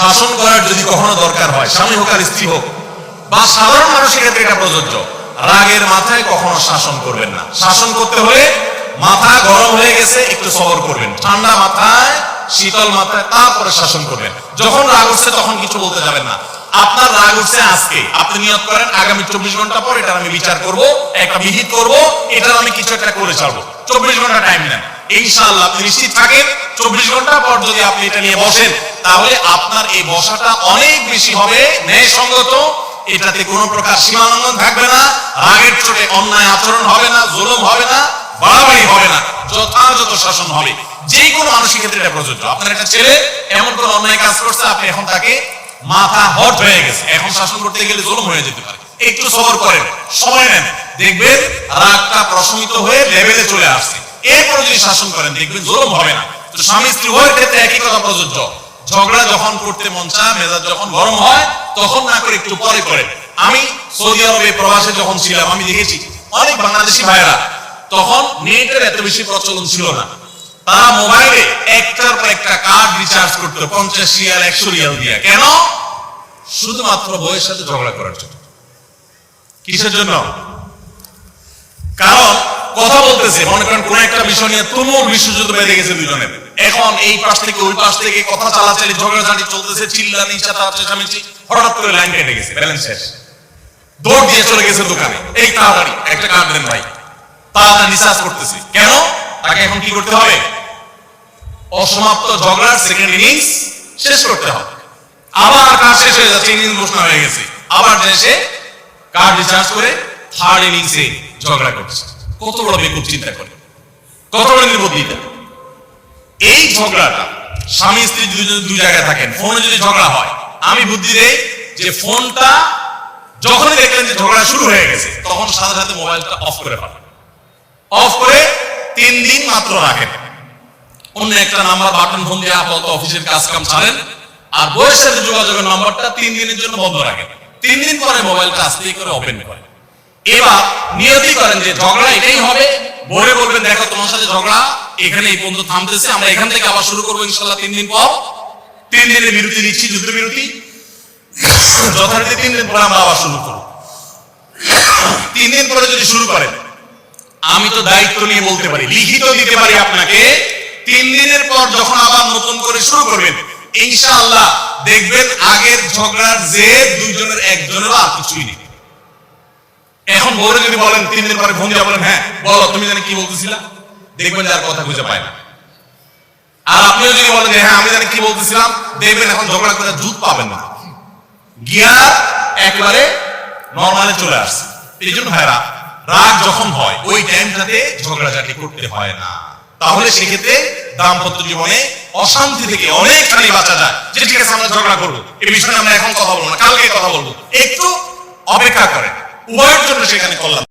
শাসন করার যদি কখনো দরকার হয়, স্বামী হোক আর স্ত্রী হোক, বা সাধারণ মানুষের ক্ষেত্রে এটা প্রযোজ্য। রাগের মাথায় কখনো শাসন করবেন না। শাসন করতে হলে মাথা গরম হয়ে গেছে, একটু সবর করবেন। ঠান্ডা মাথায়, শীতল মাথায়, তারপরে শাসন করবেন। যখন রাগ উঠছে, তখন কিছু বলতে যাবেন না। আপনার রাগ উঠছে আজকে, আপনি নিয়ত করেন, আগামী চব্বিশ ঘণ্টা পর এটা আমি বিচার করব, একটা বিহিত করব, এটার আমি কিছু একটা করে ছাড়বো। চব্বিশ ঘণ্টা টাইম নেন। ইনশাআল্লাহ, আপনি নিশ্চিত থাকেন, চব্বিশ ঘণ্টা পর যদি আপনি এটা নিয়ে বসেন তাহলে আপনার এই বসাটা অনেক বেশি হবে। ন্যায়সঙ্গত, এটাতে কোনো প্রকার সীমালঙ্ঘন থাকবে না। রাগের চোটে অন্যায় আচরণ হবে না, জুলুম হবে না, বাড়াবাড়ি হবে না, যথাযথ শাসন হবে। যে কোনো মানুষের ক্ষেত্রে এটা প্রযোজ্য। আপনার একটা ছেলে, এমন কোন অন্যায় কাজ করছে, আপনি এখন তাকে মাথা হট হয়ে গেছে। এখন শাসন করতে গেলে জুলুম হয়ে যেতে পারে। একটু সবর করেন, সময় নেন। দেখবেন রাগটা প্রশমিত হয়ে লেভেলে চলে আসছে। এরপরে যদি শাসন করেন, দেখবেন জুলুম হবে না। তো স্বামী স্ত্রী উভয়ের ক্ষেত্রে একই কথা প্রযোজ্য। ঝগড়া যখন করতে মন চায়, মেজাজ যখন গরম হয়, তখন না করে একটু পরে করেন আমি সৌদি আরবে প্রবাসে যখন ছিলাম, আমি দেখেছি অনেক বাংলাদেশি ভাইরা তখন নেটের এত বেশি প্রচলন ছিল না। তারা মোবাইলে একটার পর একটা কার্ড রিচার্জ করতো, পঞ্চাশ রিয়াল, একশো রিয়াল দিয়ে। কেন? শুধুমাত্র বইয়ের সাথে ঝগড়া করার জন্য। কিসের জন্য? কথা বলতেছে। মনে করেন কোন একটা বিষয় নিয়ে তুমুল বিশ্বযুদ্ধ বেঁধে গেছে দুজনের এখন এই পাশ থেকে, ওই পাশ থেকে কথা চালাচালি, ঝগড়াঝাটি চলতেছে, চিল্লানি চাতা চেঁচামেচি হঠাৎ করে লাইন কেটে গেছে, ব্যালেন্স শেষ। দৌড় দিয়ে চলে গেছে দোকানে। এই তাড়াতাড়ি, একটা কার্ড দেন ভাই। তাড়াতাড়ি রিচার্জ করতেছে। কেন? তাকে এখন কি করতে হবে? অসমাপ্ত ঝগড়ার সেকেন্ড ইনিংস শেষ করতে হবে। আবার কাজ শেষ হয়ে যাচ্ছে, ইনিংস ঘোষণা হয়ে গেছে। আবার সে কার্ড রিচার্জ করে থার্ড ইনিংসে ঝগড়া করছে। কত বড় বেকুব চিন্তা করে? কত বড় নির্বুদ্ধিতা এই ঝগড়াটা স্বামী স্ত্রী দুই জায়গায় থাকেন, ফোনে যদি ঝগড়া হয়, আমি বুদ্ধি দেই যে ফোনটা যখনই দেখলেন যে ঝগড়া শুরু হয়ে গেছে, তখন সাথে সাথে মোবাইলটা অফ করে ফেলেন। অফ করে তিন দিন মাত্র রাখেন। অন্য একটা নাম্বার বাটন ফোন দিয়ে আপাতত অফিসের কাজ কাম ছাড়েন, আর বইয়ের সাথে যোগাযোগের নাম্বারটা তিন দিনের জন্য বন্ধ রাখেন। তিন দিন পরে মোবাইলটা আস্তে করে ওপেন করেন। এবার নিয়তি করেন যে ঝগড়া এটাই হবে। বলে বলবেন, দেখো, তোমার সাথে ঝগড়া, এখানে এই পর্যন্ত থামতেছে, আমরা এখান থেকে আবার শুরু করব ইনশাল্লাহ তিন দিন পর। তিন দিনের বিরতি দিচ্ছি যুদ্ধ বিরতি। যথারীতি তিন দিন পরে আমরা আবার শুরু করব। তিন দিন পরে যদি শুরু করেন, আমি তো দায়িত্ব নিয়ে বলতে পারি, লিখিত দিতে পারি আপনাকে, তিন দিনের পর যখন আবার নতুন করে শুরু করবেন, ইনশাআল্লাহ দেখবেন আগের ঝগড়ার যে দুইজনের একজনেরও আর কিছুই নেই। বউরে যদি বলেন, তিন দিন পরে ফোন বলেন হ্যাঁ বলো, তুমি জানি কি বলতেছিলা? দেখবেন যে আর কথা খুঁজে পায় না। আর আপনিও যদি বলেন হ্যাঁ আমি জানি কি বলতেছিলাম, দেখবেন এখন ঝগড়া করে দুধ পাবেন না। গিয়ার একেবারে নর্মালে চলে আসছে। এই জন্য ভাইরা রাগ যখন হয়, ওই টাইমটাতে ঝগড়াঝাটি করতে হয় না। তাহলে সেক্ষেত্রে দাম্পত্য জীবনে অশান্তি থেকে অনেকখানি বাঁচা যায়। যে ঠিক আছে, আমরা ঝগড়া করব। এই বিষয়ে আমরা এখন কথা বলব না কালকে কথা বলব। একটু অপেক্ষা করেন। উভয়ের জন্য সেখানে কল্যাণ।